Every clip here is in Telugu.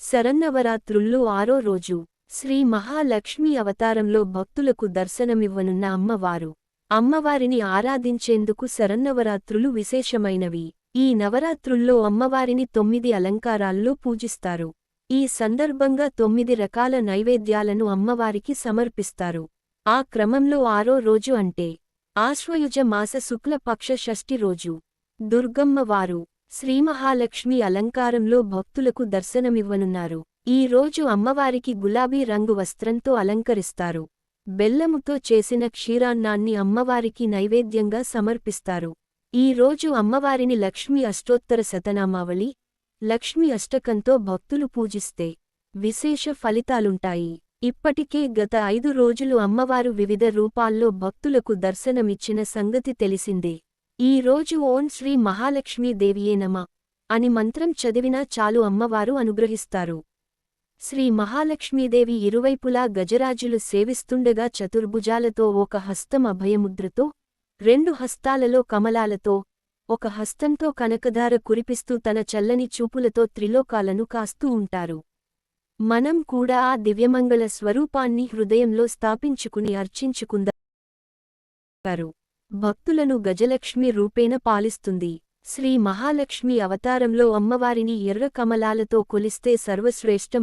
శరన్నవరాత్రుల్లో ఆరో రోజు శ్రీ మహాలక్ష్మి అవతారంలో భక్తులకు దర్శనమివ్వనున్న అమ్మవారు. అమ్మవారిని ఆరాధించేందుకు శరన్నవరాత్రులు విశేషమైనవి. ఈ నవరాత్రుల్లో అమ్మవారిని తొమ్మిది అలంకారాల్లో పూజిస్తారు. ఈ సందర్భంగా తొమ్మిది రకాల నైవేద్యాలను అమ్మవారికి సమర్పిస్తారు. ఆ క్రమంలో ఆరో రోజు అంటే ఆశ్వయుజ మాస శుక్లపక్ష షష్ఠి రోజు. దుర్గమ్మవారు శ్రీమహాలక్ష్మి అలంకారంలో భక్తులకు దర్శనమివ్వనున్నారు. ఈ రోజు అమ్మవారికి గులాబీ రంగు వస్త్రంతో అలంకరిస్తారు. బెల్లముతో చేసిన క్షీరాన్నాన్ని అమ్మవారికి నైవేద్యంగా సమర్పిస్తారు. ఈ రోజు అమ్మవారిని లక్ష్మీ అష్టోత్తర శతనామావళి లక్ష్మీ అష్టకంతో భక్తులు పూజిస్తే విశేష ఫలితాలుంటాయి. ఇప్పటికే గత ఐదు రోజులు అమ్మవారు వివిధ రూపాల్లో భక్తులకు దర్శనమిచ్చిన సంగతి తెలిసిందే. ఈ రోజు ఓం శ్రీ మహాలక్ష్మీదేవియే నమ అని మంత్రం చదివినా చాలు అమ్మవారు అనుగ్రహిస్తారు. శ్రీ మహాలక్ష్మీదేవి ఇరువైపులా గజరాజులు సేవిస్తుండగా చతుర్భుజాలతో ఒక హస్తం అభయముద్రతో రెండు హస్తాలలో కమలాలతో ఒక హస్తంతో కనకధార కురిపిస్తూ తన చల్లని చూపులతో త్రిలోకాలను కాస్తూ ఉంటారు. మనం కూడా ఆ దివ్యమంగళ స్వరూపాన్ని హృదయంలో స్థాపించుకుని అర్చించుకుందారు భక్తులను గజలక్ష్మి రూపేణ పాలిస్తుంది. శ్రీ మహాలక్ష్మి అవతారంలో అమ్మవారిని ఎర్ర కమలాలతో కొలిస్తే సర్వశ్రేష్టం.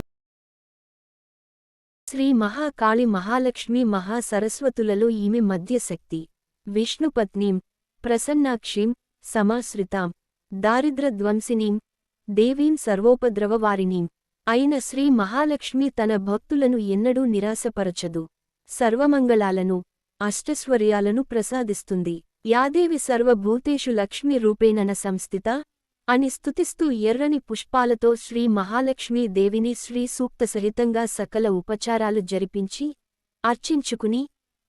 శ్రీ మహాకాళి మహాలక్ష్మి మహాసరస్వతులలో ఈమె మధ్యశక్తి విష్ణుపత్నీం ప్రసన్నాక్షీం సమాశ్రితాం దారిద్రధ్వంసినీం దేవీం సర్వోపద్రవవారినీం. అయిన శ్రీ మహాలక్ష్మి తన భక్తులను ఎన్నడూ నిరాశపరచదు. సర్వమంగళాలను అష్టస్వర్యాలను ప్రసాదిస్తుంది. యాదేవి సర్వభూతేషు లక్ష్మీ రూపేణన సంస్థిత అని స్తుతిస్తూ ఎర్రని పుష్పాలతో శ్రీ మహాలక్ష్మీ దేవిని శ్రీ సూక్త సహితంగా సకల ఉపచారాలు జరిపించి అర్చించుకుని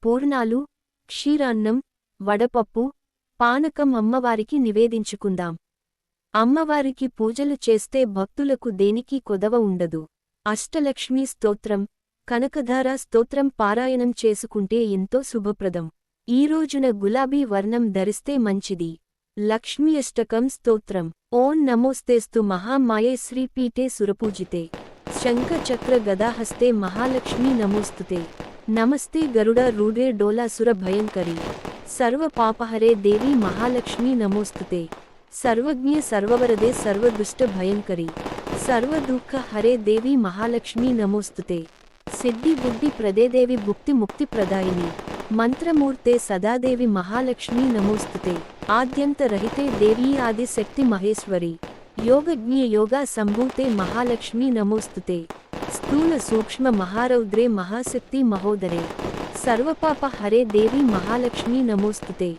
పూర్ణాలు క్షీరాన్నం వడపప్పు పానకం అమ్మవారికి నివేదించుకుందాం. అమ్మవారికి పూజలు చేస్తే భక్తులకు దేనికి కొదవ ఉండదు. అష్టలక్ష్మీ స్తోత్రం. కనకధార స్తోత్రం పారాయణం చేసుకుంటే ఎంతో శుభప్రదం. ఈ రోజున గులాబీ వర్ణం ధరిస్తే మంచిది. లక్ష్మీ అష్టకం స్తోత్రం. ఓం నమోస్తేస్తు మహామాయే శ్రీపీఠే సురపూజితే. శంఖచక్ర గదాహస్తే మహాలక్ష్మీ నమోస్తుతే. నమస్తే గరుడ రూఢే డోలాసుర భయంకరి. సర్వ పాపహరే దేవి మహాలక్ష్మీ నమోస్తుతే. సర్వజ్ఞ సర్వవరదే సర్వదుష్ట భయంకరి. సర్వదుఃఖ హరే దేవి మహాలక్ష్మీ నమోస్తుతే. సిద్ధి బుద్ధి ప్రదేదేవి భుక్తి ముక్తి ప్రదాయిని మంత్రమూర్తే సదాదేవి మహాలక్ష్మీ నమోస్తుతే ఆద్యంత రహితే దేవీ ఆది శక్తి మహేశ్వరి యోగజ్ఞ యోగా సంభూతే మహాలక్ష్మీ నమోస్తుతే స్థూల సూక్ష్మ మహారౌద్రే మహాశక్తి మహోదరే సర్వపాప హరే దేవి మహాలక్ష్మీ నమోస్తుతే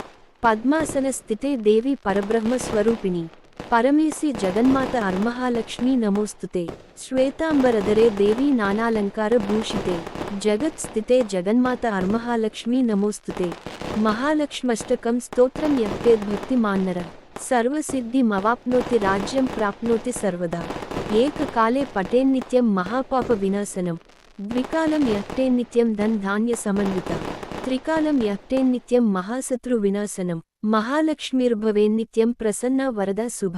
పద్మాసన స్థితే దేవి పరబ్రహ్మ స్వరూపిణి పరమేసి జగన్మాత అర్మహాలక్ష్మీ నమోస్తుతే శ్వేతాంబరధరే దేవీ నానాలంకార భూషితే జగత్ స్థితే జగన్మాత అర్మహాలక్ష్మీ నమోస్తుతే మహాలక్ష్మష్టకం స్తోత్రం యక్తేద్భక్తి మాన్నర సర్వసిద్ధి మవాప్నోతి రాజ్యం ప్రాప్నోతి సర్వదా ఏకకాలే పటేన్నిత్యం మహాపాప వినాశనం ద్వికాలం యక్తేన్నిత్యం ధన్ ధాన్య సమన్విత త్రికాలం యక్తేన్నిత్యం మహాశత్రు వినాశనం. మహాలక్ష్మీర్భవేన్నిత్యం ప్రసన్న వరద శుభ